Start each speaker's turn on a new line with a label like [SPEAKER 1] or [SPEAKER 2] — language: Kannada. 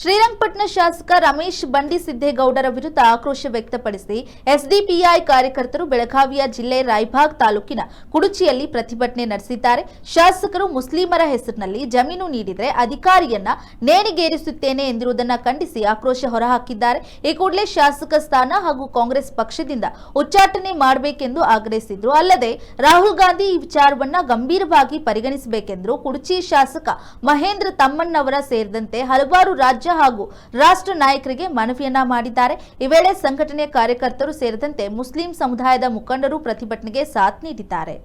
[SPEAKER 1] ಶ್ರೀರಂಗಪಟ್ಟಣ ಶಾಸಕ ರಮೇಶ್ ಬಂಡಿ ಸಿದ್ದೇಗೌಡರ ವಿರುದ್ಧ ಆಕ್ರೋಶ ವ್ಯಕ್ತಪಡಿಸಿ ಎಸ್ಡಿಪಿಐ ಕಾರ್ಯಕರ್ತರು ಬೆಳಗಾವಿಯ ಜಿಲ್ಲೆ ರಾಯಭಾಗ್ ತಾಲೂಕಿನ ಕುಡುಚಿಯಲ್ಲಿ ಪ್ರತಿಭಟನೆ ನಡೆಸಿದ್ದಾರೆ. ಶಾಸಕರು ಮುಸ್ಲಿಮರ ಹೆಸರಿನಲ್ಲಿ ಜಮೀನು ನೀಡಿದರೆ ಅಧಿಕಾರಿಯನ್ನ ನೇಣಿಗೇರಿಸುತ್ತೇನೆ ಎಂದಿರುವುದನ್ನು ಖಂಡಿಸಿ ಆಕ್ರೋಶ ಹೊರಹಾಕಿದ್ದಾರೆ. ಈ ಕೂಡಲೇ ಶಾಸಕ ಸ್ಥಾನ ಹಾಗೂ ಕಾಂಗ್ರೆಸ್ ಪಕ್ಷದಿಂದ ಉಚ್ಚಾಟನೆ ಮಾಡಬೇಕೆಂದು ಆಗ್ರಹಿಸಿದ್ರು. ಅಲ್ಲದೆ ರಾಹುಲ್ ಗಾಂಧಿ ಈ ವಿಚಾರವನ್ನ ಗಂಭೀರವಾಗಿ ಪರಿಗಣಿಸಬೇಕೆಂದರು ಕುಡುಚಿ ಶಾಸಕ ಮಹೇಂದ್ರ ತಮ್ಮಣ್ಣವರ ಸೇರಿದಂತೆ ಹಲವಾರು ರಾಜ್ಯ ಹಾಗೂ ರಾಷ್ಟ್ರ ನಾಯಕರಿಗೆ ಮನವಿಯನ್ನ ಮಾಡಿದ್ದಾರೆ. ಈ ವೇಳೆ ಸಂಘಟನೆಯ ಕಾರ್ಯಕರ್ತರು ಸೇರಿದಂತೆ ಮುಸ್ಲಿಂ ಸಮುದಾಯದ ಮುಖಂಡರು ಪ್ರತಿಭಟನೆಗೆ ಸಾಥ್ ನೀಡಿದ್ದಾರೆ.